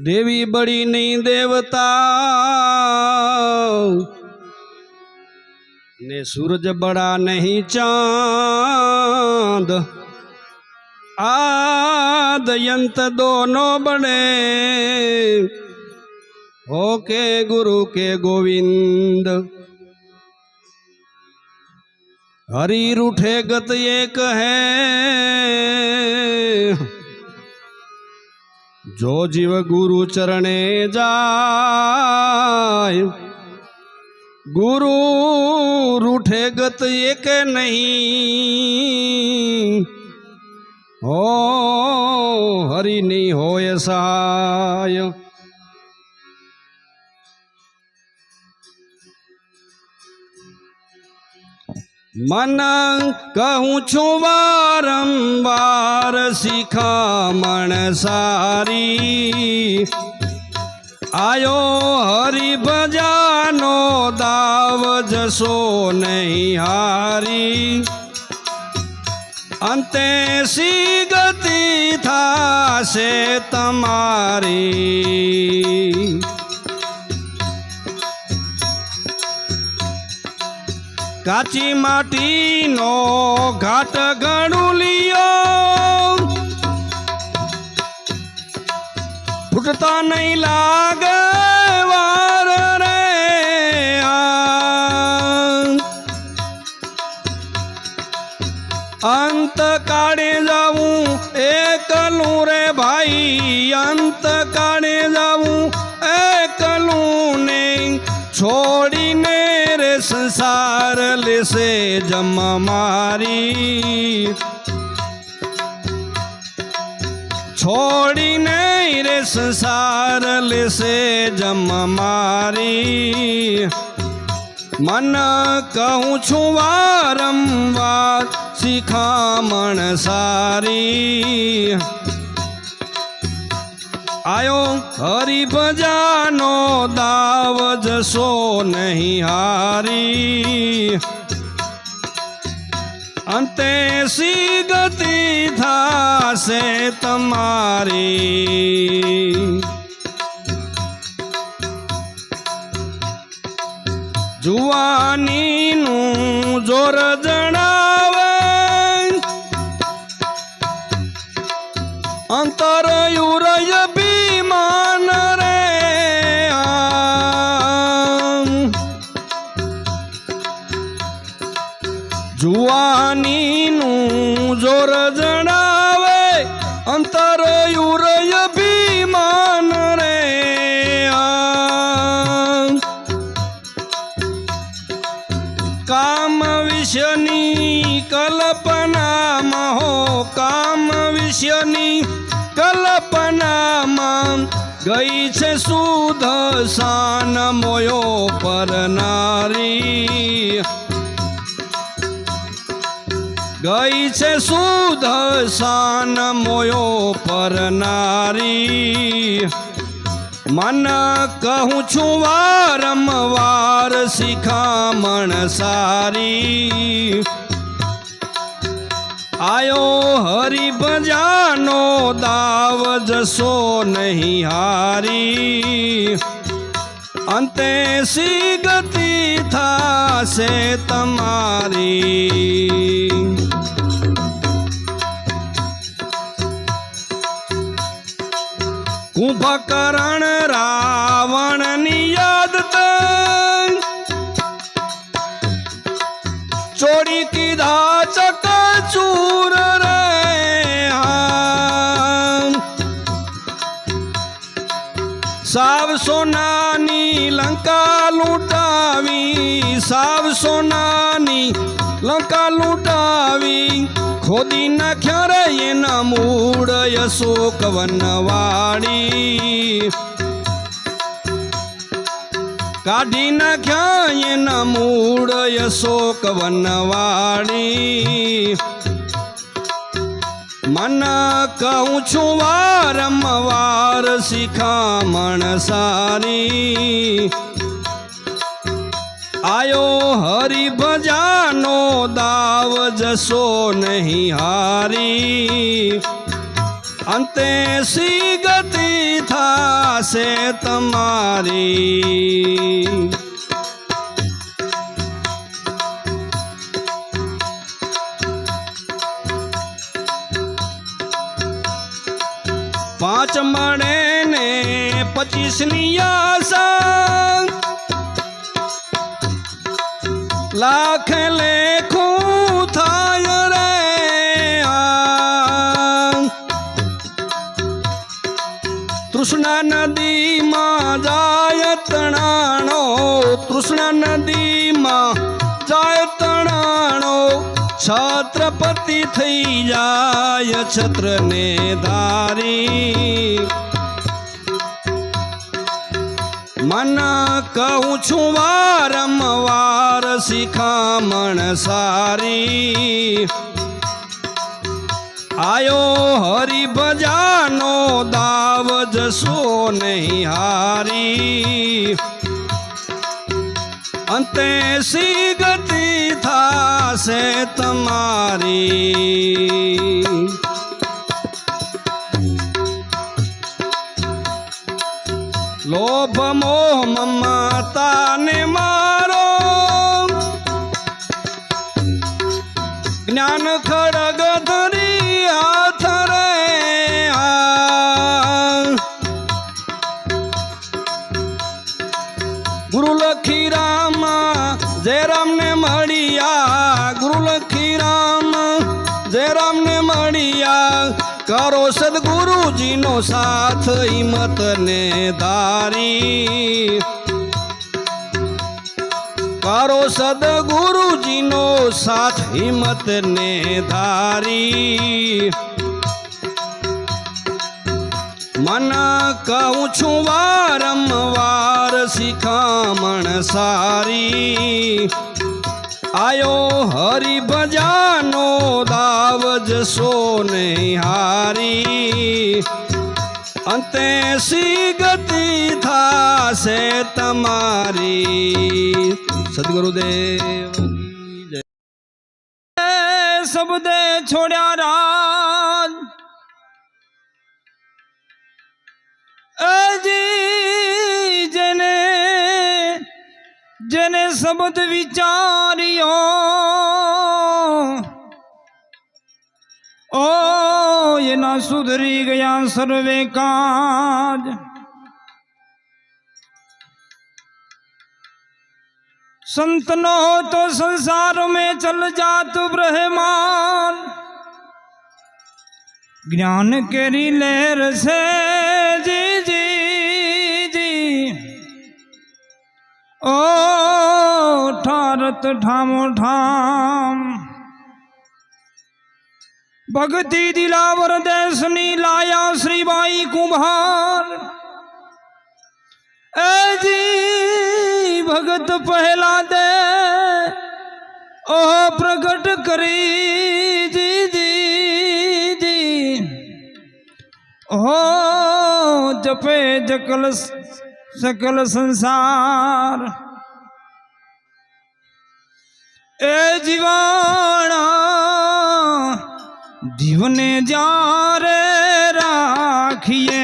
દેવી બળી નહીં દેવતા ને સૂરજ બડા નહીં ચાંદ આદયંત દોનો બડે હો કે ગુરુ કે ગોવિંદ હરી રૂઠે ગત એક હૈ જો જીવ ગુરુ ચરણે જાય ગુરુ રૂઠે ગત એક નહીં હો હરી નહીં હોય સહાય મન કહું છું વારંવાર શિખામણ સારી. આયો હરિભજાનો દાવ જશો નહીં હારી. અંતે સી ગતિ થાશે તમારી. કાચી માટીનો ઘાટ ગણું લિયો ફૂટતા નહીં લાગે વાર રે. અંત કાળે જાવું એકલું રે ભાઈ, અંત કાઢે જાવું એકલું ને છોડીને રે સંસાર લેશે જમ મારી. છોડીને રે સંસાર લેશે જમ મારી. મન કહું છું વારંવાર શિખામણ સારી. આયો હરિભજાનો દાવ જશો નહીં હારી. અંતે સી ગતિ થાશે તમારી. જુવાનીનું જોર જણાવે ગઈ છે સુધ સાન મોયો પર નારી. ગઈ છે સુધ સાન મોયો પર નારી. મન કહું છું વારંવાર શિખામણ સારી. આયો હરિભજાનો દાવ જશો નહીં હારી. અંતે સી ગતિ થાશે તમારી. કુંભકરણ રાવણની યાદ ચોરી કીધા સાવ સોનાની લંકા લૂંટાવી, સાવ સોનાની લંકા લૂંટાવી, ખોદી નાખ્યા રે એના મૂળ અશોક વનવાળી કાઢી નાખ્યા એના મૂળ અશોક વનવાડી. મન કહું છું વારંવાર શિખામણ સારી. આયો હરિભજાનો દાવ જશો નહીં હારી. અંતે સી ગતિ થાશે તમારી. પચીસ લાખ લેખું થાય રે. તૃષ્ણા નદીમાં જાય તણાણો. તૃષ્ણા નદીમાં જાય તણાણો. છત્રપતિ થઈ જાય છત્રને ધારી. મન કહું છું વારંવાર શિખામણ સારી. આયો હરિભજાનો દાવ જશો નહીં હારી. અંતે સી ગતિ થાશે તમારી. લોભ મોહ મમતા ને મારો જ્ઞાન ખડગ ધરી હાથ રે. ગુરુ લખી રામ, જય રામ ને મળ્યા કરો સદગુરુજીનો સાથ હિંમત ને ધારી. કરો સદગુરુજીનો સાથ હિંમત ને ધારી. મન કહું છું વારંવાર શિખામણ સારી. આયો હરિ ભજાનો દાવ જશો ને હારી. અંતે સી ગતિ થાશે તમારી. સદગુરુદેવ. શબ્દે છોડ્યા રાજ. અજી जिन शब्द विचारियो ओ ये ना सुधरी गया सर्वे काज संत न हो तो संसार में चल जा तू ब्रह्मान ज्ञान केरी लहर से जी जी जी ओ भारत ठामो ठाम भगती दिलावर नी लाया श्री बाई कुम्हार। ए जी, भगत पहला दे। ओ प्रकट करी जी जी जी। हो जपे जकल सकल संसार। એ જીવાણા જીવને જારે રાખીએ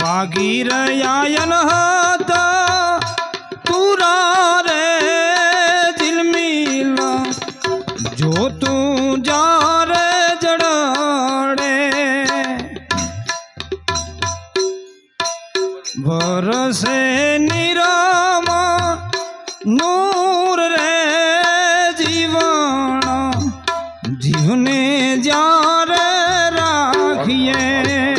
વાગી રયાયન રાખીએ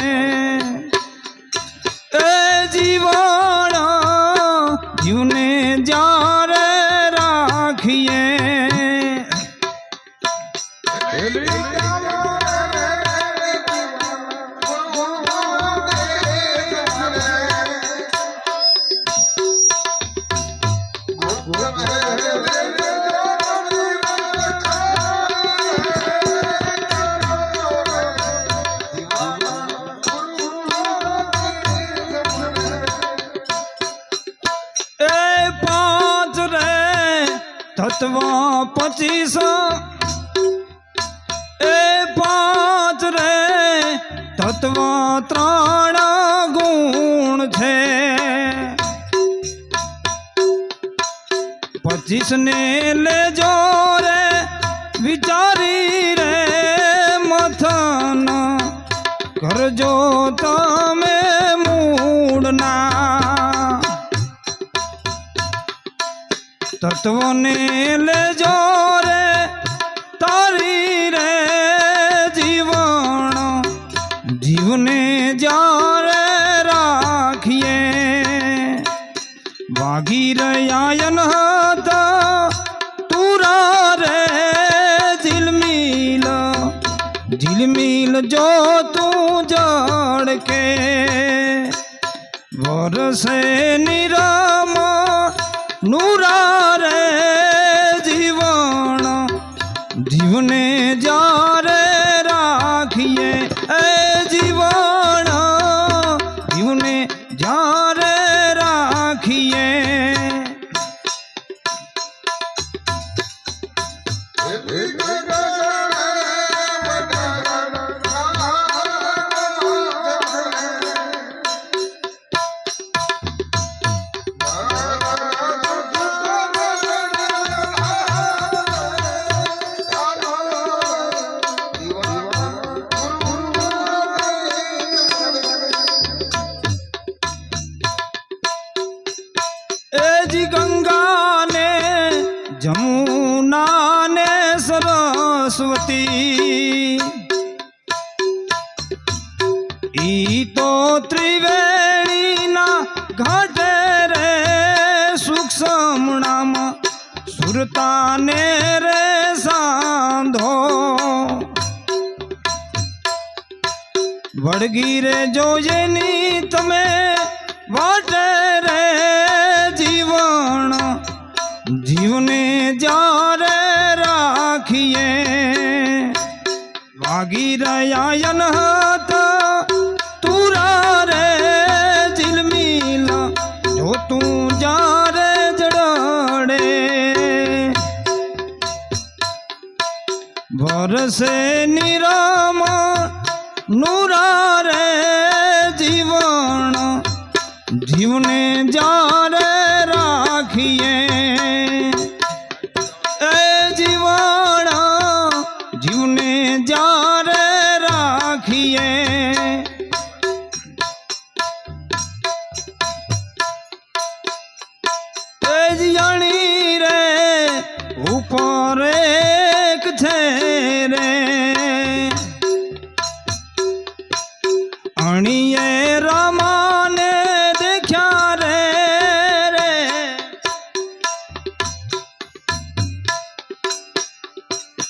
તત્વ પચીસ એ પાંચ રે તત્વ ત્રણ ગુણ છે પચીસ ને લેજો રે વિચારી રે મથન કરજો તમે তত্ত্ব লে যা જીવને વળગી રે જોજેની તમે વાટે રે જીવન જીવને જ્યારે રાખીએ વાગી રયાયન હતા તુરા રે ઝિલમિલ જો તું જ્યારે જડડે વરસે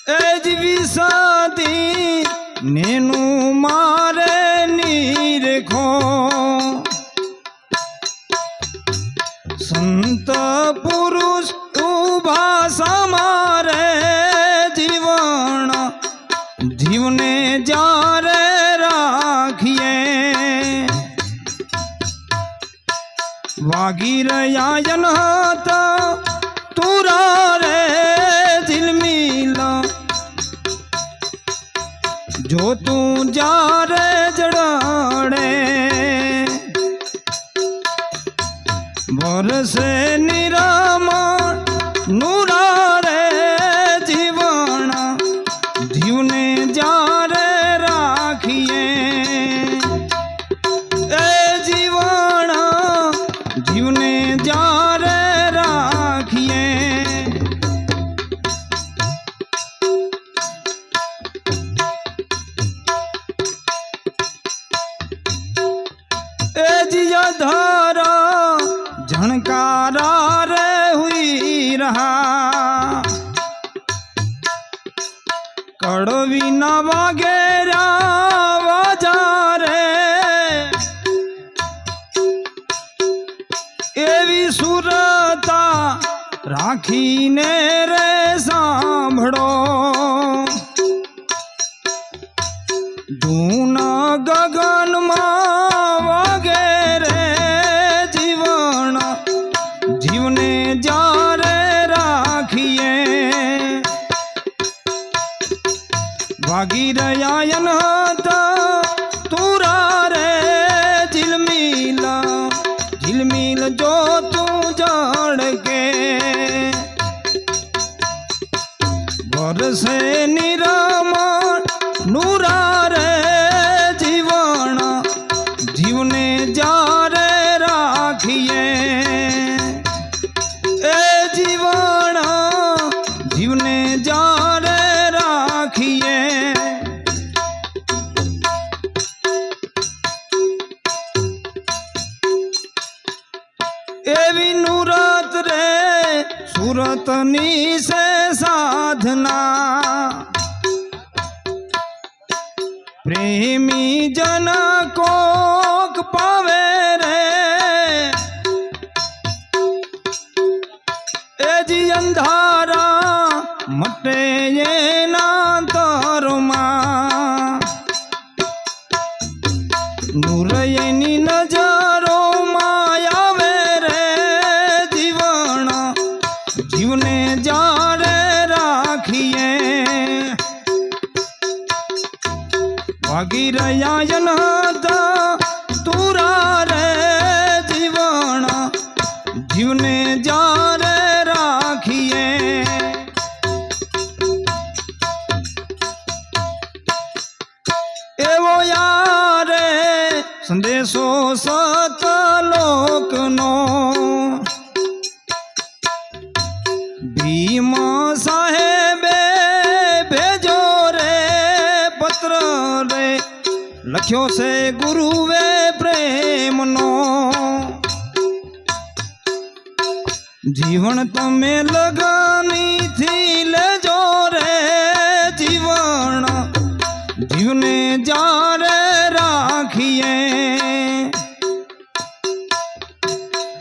એજ વિસાદી નેનું મારે જો તું જારે જડાણે વરસે નિરામ ए धारा झनकारा रे हुई रहा। कड़वी न गिरयायन हाथा तूरा रे झिलमिला झिलमिल जो तू जान के भर से निरामा नूरा रे जीवाना जीवने जा रे राखिए ए जीवाना जीवने સંદેશો સતલોકનો ભીમ સાહેબે ભેજો રે, પત્ર રે. લખ્યો છે ગુરુવે પ્રેમનો. જીવન તમે લગનીથી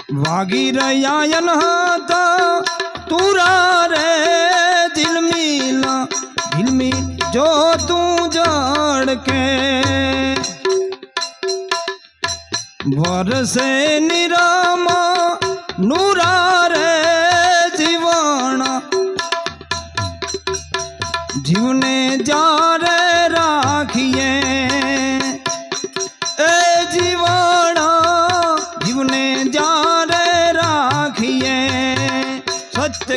વાગી રહ્યા હતા તુરા રે દિલમીલ દિલમી જો તું જડકે વરસે નિરામા નુરા